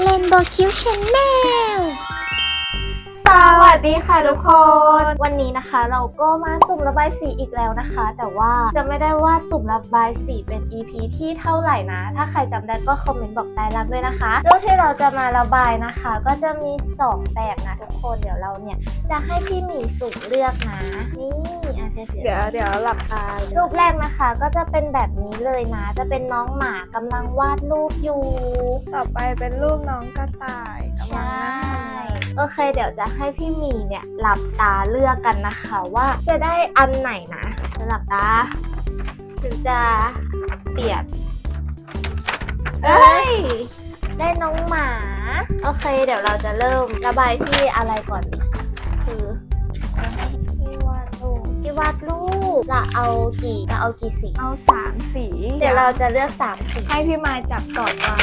เลนโบคิวชาแนล สวัสดีค่ะทุกคน วันนี้นะคะเราก็มาสุ่มระบายสีอีกแล้วนะคะ แต่ว่าจะไม่ได้ว่าสุ่มระบายสีเป็น EP ที่เท่าไหร่นะ ถ้าใครจำได้ก็คอมเมนต์บอกใต้ล่างด้วยนะคะรูปที่เราจะมาระบายนะคะ ก็จะมี 2 แบบนะทุกคนเดี๋ยวเราเนี่ยจะให้พี่หมีสุ่มเลือกนะนี่อะเดี๋ยวเดี๋ยวเดี๋ยวหลับตาเลยรูปแรกนะคะ ก็จะเป็นแบบนี้เลยนะ จะเป็นน้องหมากำลังวาดรูปอยู่ ต่อไปเป็นรูปน้องกระต่ายกำลังใช่นั่ง โอเค เดี๋ยวจะให้พี่หมีเนี่ยหลับตาเลือกกันนะคะว่าจะได้อันไหนนะจะหลับตาถึงจะเปลี่ยนเอ้ย ได้น้องหมา โอเค เดี๋ยวเราจะเริ่มระบายที่อะไรก่อนดีคือที่วาดรูปที่วาดรูปจะเอากี่จะเอากี่สี เอาสามสี เดี๋ยวเราจะเลือกสามสีให้พี่มายจับก่อนว่า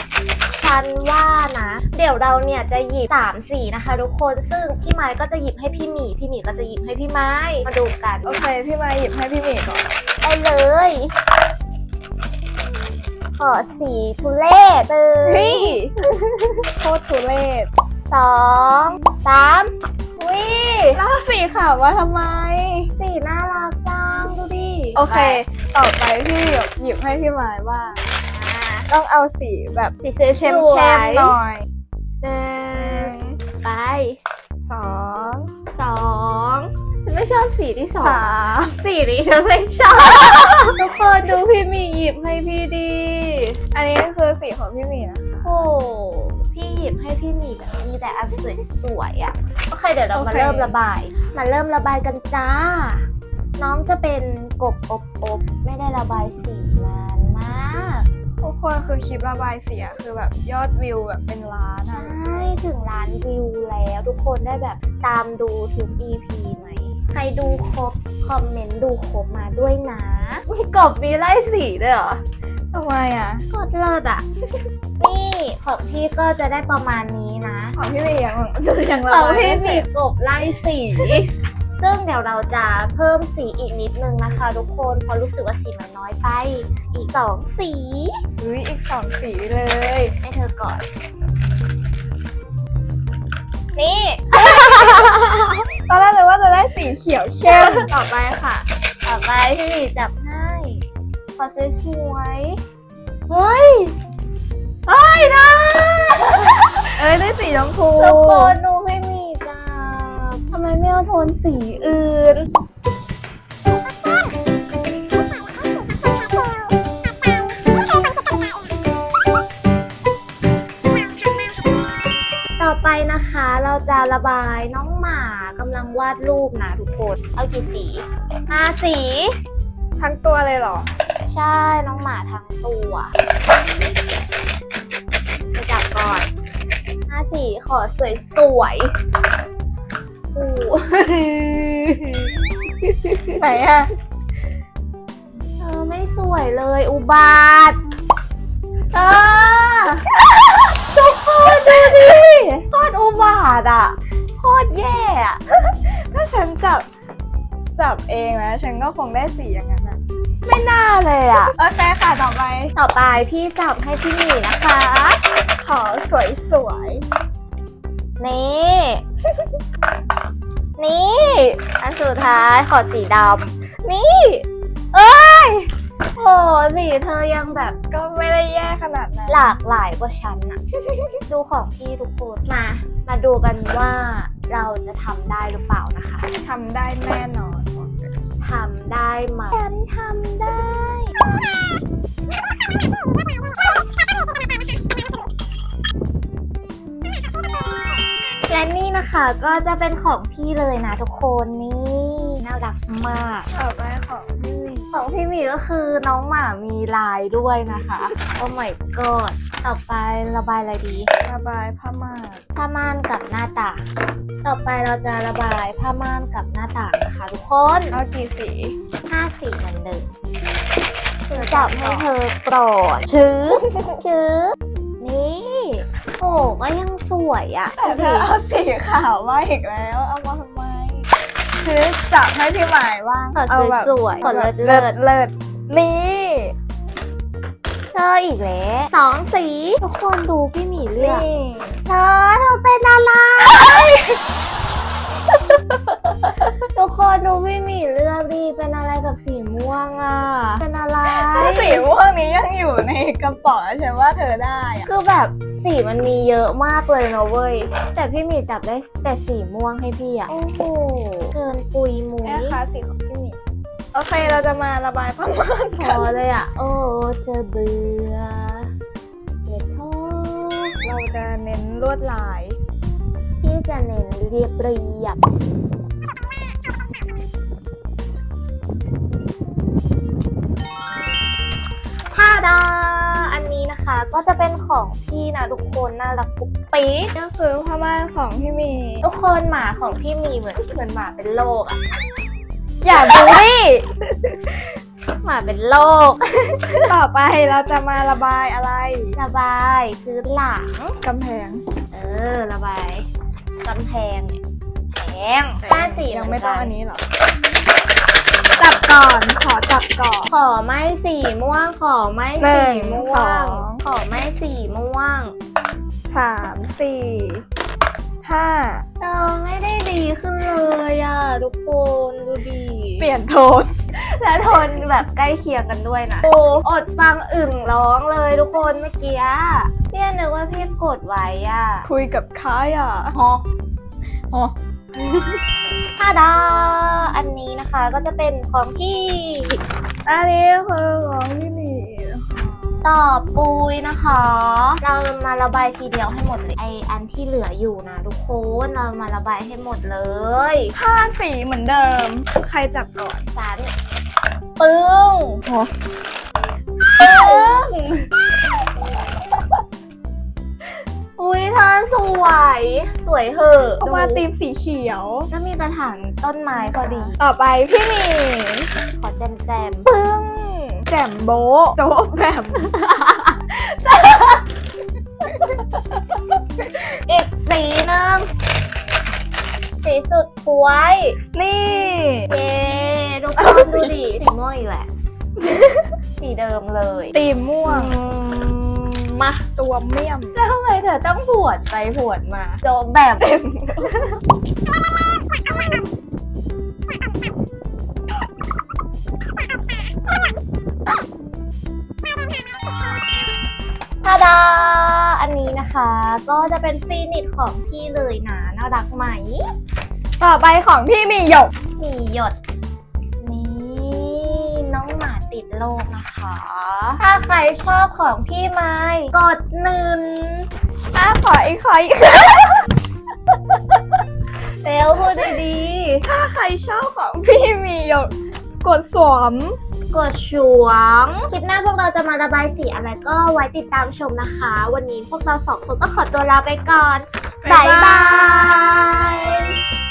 ฉันว่านะ เดี๋ยวเราเนี่ยจะหยิบสามสีนะคะ ทุกคนซึ่งพี่ไม้ก็จะหยิบให้พี่หมีพี่หมีก็จะหยิบให้พี่ไม้มาดูกันโอเคพี่มายหยิบให้พี่หมีก่อนได้เลย ขอสีทุเลศหนึ่เฮ้งยโคตรทุเรศสองสามวิแล้วเอาสีขาวมาทำไม สีน่ารักจังดูดิโอเค ต่อไปพี่หยิบหยิบให้พี่มายว่าอ่า ต้องเอาสีแบบสีสวยๆเข้มเข้มๆหน่อยหนึ่งไปสองสองฉันไม่ชอบสีที่สองสามสีนี้ฉันไม่ชอบ ทุกคนดูพี่หมีหยิบให้พี่ดี อันนี้คือสีของพี่หมีนะคะโอ้พี่หยิบให้พี่หมีแบบมีแต่อันสวยๆอะโอเคเดี๋ยวเราโอมาเคเริ่มระบาย มาเริ่มระบายกันจ้า น้องจะเป็นกบอบอบไม่ได้ระบายสีนานมาก ทุกคนคือคลิประบายสีอะคือแบบยอดวิวแบบเป็นล้านใชอะ่ถึงล้านวิวแล้ว ทุกคนได้แบบตามดูทุก EP ไหม ใครดูครบ คอมเมนต์ดูครบมาด้วยนะกบมีไล่สีด้วยเหรอทำไมอะโคตรเลิศอะ นี่ของพี่ก็จะได้ประมาณนี้นะ ของพี่หมียังยังระของบายพี่ไม่เสมีร็จกบไล่สี ซึ่งเดี๋ยวเราจะเพิ่มสีอีกนิดนึงนะคะ ทุกคนเพราะรู้สึกว่าสีมันน้อยไป อีกสองสีอุ้ยอีกสองสีเลย ให้เธอก่อน นี่ ตอนแรกเลยว่าจะได้สีเขียวเข้มต่อไปค่ะ ต่อไปพี่หมีจับให้ขอสวยๆเฮ้ยเฮ้ยนะเอ้ยได้สีชมพูทุกคนดูพี่หมีจับทำ ไมไม่เอาโทนสีอื่นต่อไปนะคะเราจะระบายน้องหมากำลังวาดรูปนะทุกคน เอากี่สีห้าสี ทั้งตัวเลยเหรอ ใช่น้องหมาทั้งตัวไปจับก่อนห้าสีขอสวยสวยๆ โอ้ไหนอะเธอไม่สวยเลยอุบาท เออทุกคนดูดิโคตรอุบาทอะโคตรแย่อะถ้าฉันจับจับเองนะฉันก็คงได้สีอย่างนั้นอะไม่น่าเลยอะ โอเคค่ะต่อไป ต่อไปพี่จับให้พี่หมีนะคะ ขอสวยสวย นี่ นี่ อันสุดท้ายขอสีดำนี่ เอ้ยโหสีเธอยังแบบๆก็ไม่ได้แย่ขนาดนั้น หลากหลายกว่าฉันอะดูของพี่ทุกคนมา มาดูกันว่าเราจะทำได้หรือเปล่านะคะ ทำได้แน่นอนทำได้ไหมฉันทำได้ นี่นะคะก็จะเป็นของพี่เลยนะทุกคนนี่น่ารักมากต่อไปของพี่หมีของพี่หมีก็คือน้องหมามีลายด้วยนะคะโอ้ my god ต่อไประบายอะไรดี ระบายผ้าม่านผ้าม่านกับหน้าต่าง ต่อไปเราจะระบายผ้าม่านกับหน้าต่างนะคะ ทุกคนเอากี่สีห้าสีเหมือนเดิมจับให้เธอปลอดชื้อชื้อนี่โอ้ก็ยัง สวยอะ่ะแต่เธอเอาสีขาวมาอีกแล้ว เอามาทำไมคือจับให้พี่หมายว่างขอเอาแบบสวยๆขอเลิศเลิเลิศศเลิศนี่เธออีกแล้วสองสีทุกคนดูพี่หมีเลือกนี่ คนดูพี่หมีเลือกดิเป็นอะไรกับสีม่วงอะ เป็นอะไร สีม่วงนี้ยังอยู่ในกระเป๋าฉันว่าเธอได้อะคือแบบสีมันมีเยอะมากเลยนะเว้ย แต่พี่หมีจับได้แต่สีม่วงให้พี่อะ โอ้โหเกินปุยมุยนะคะสีของพี่หมีโอเคเราจะมาระบายประมาณพกันอเลยอะ โอ้เจอเบื่อเด็ดท้อเราจะเน้นลวดลาย พี่จะเน้นเรียบเรียบ ท่าดาอันนี้นะคะก็จะเป็นของพี่นะทุกคนน่ารักปุ๊กปิ๊กก็คือผ้าม่านของพี่หมี ทุกคนหมาของพี่มีเหมือนเหมือนหมาเป็นโรคอะอย่าบูลลี่หมาเป็นโรค ต่อไปเราจะมาระบายอะไร ระบายพื้นหลังกำแพง เออ ระบายกำแพงเนี่ยแพงป้าสียังไม่ต้องอันนี้หรอจับ ก่อน ขอจับก่อน ขอไม่สีม่วง ขอไม่หนึ่สีงม่วสองงขอไม่สีม่วง สามสี่ห้าเออไม่ได้ดีขึ้นเลยอะทุกคนดูดีเปลี่ยนโทน และโทนแบบใกล้เคียงกันด้วยนะโอ้อดฟังอึ่งร้องเลยทุกคนเมื่อกี้อะพี่นึกว่าพี่กดไว้อะคุยกับใครอะฮออ๋อฮาดาอันนี้นะคะ ก็จะเป็นของพี่อันนี้คือของพี่หมีต่อปุยนะคะ เรามาระบายทีเดียวให้หมดเลยไออันที่เหลืออยู่นะทุกคนเรามาระบายให้หมดเลยผ้าสีเหมือนเดิม ใครจับก่อนสันปึ้งอ๋อปึ้งอุ้ยเธอสวย สวยเหอะเอามาตีมสีเขียว แล้วมีกระถาง ต้นไม้พอดี ต่อไปพี่หมีขอแจมแจมปึ้งแจ่มโบะโจ๊ะแบบๆอีกสีหนึงสีสุดหวย นี่ เย้ทุกคนดูดิสีม่วงอีกแหละ สีเดิมเลยตีมม่วงอืมมาตัวเมี่ยม แล้วทำไมเธอต้องผวดไปผวดมา โจบแบบ เต็ม ทาดา อันนี้นะคะ ก็จะเป็นฟีนิตของพี่เลยนะ น่ารักไหม ต่อไปของพี่หมีหยก มีหยด นี่น้องหมาติดโลกนะคะ ถ้าใครชอบของพี่ไม้กดหนึ่งอะขออีกขออีกเร็วพูดดีถ้าใครชอบของพี่หมีหยก กดสวมๆกดฉวง คลิปหน้าพวกเราจะมาระบายสีอะไรก็ไว้ติดตามชมนะคะ วันนี้พวกเราสองคนก็ขอตัวลาไปก่อน บ๊ายบาย